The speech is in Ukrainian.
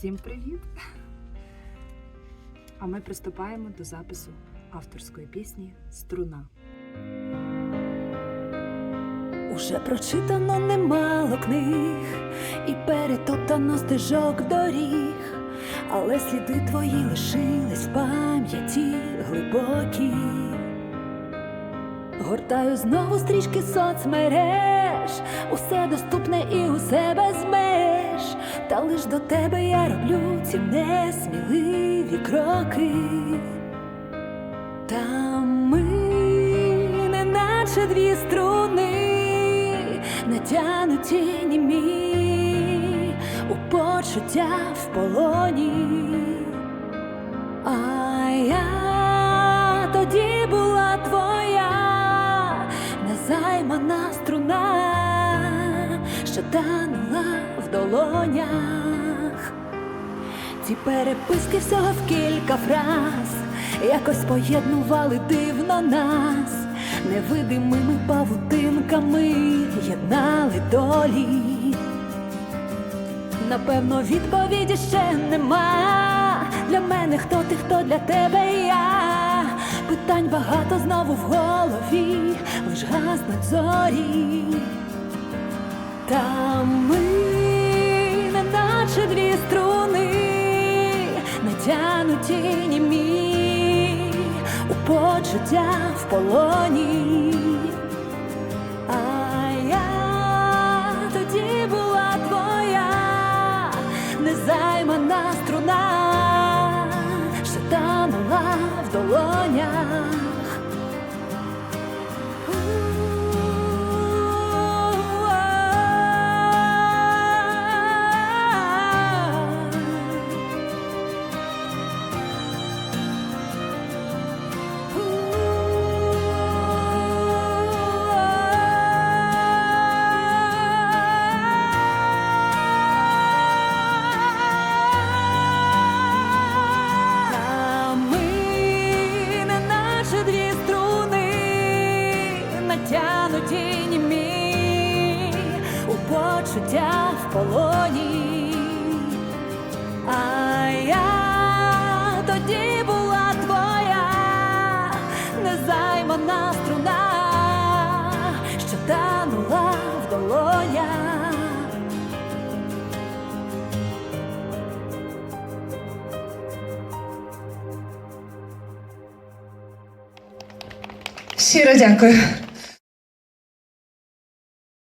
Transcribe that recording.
Всім привіт! А ми приступаємо до запису авторської пісні Струна. Уже прочитано немало книг і перетоптано стежок доріг, але сліди твої лишились в пам'яті глибокі. Гортаю знову стрічки соцмереж, усе доступне і усе лиш до тебе я роблю ці несміливі кроки. Та ми, неначе дві струни, натянуті німі у почуття в полоні. Що танула в долонях. Ці переписки всього в кілька фраз якось поєднували дивно нас, невидимими павутинками єднали долі. Напевно, відповіді ще нема. Для мене хто ти, хто для тебе я. Питань багато знову в голові, лиш гаснуть зорі. Та ми, неначе дві струни, натянуті німі, у почуття в полоні. А я тоді була твоя незаймана натянуті німі, у почуття в полоні. А я тоді була твоя незаймана струна, що танула в долонях. Щиро дякую.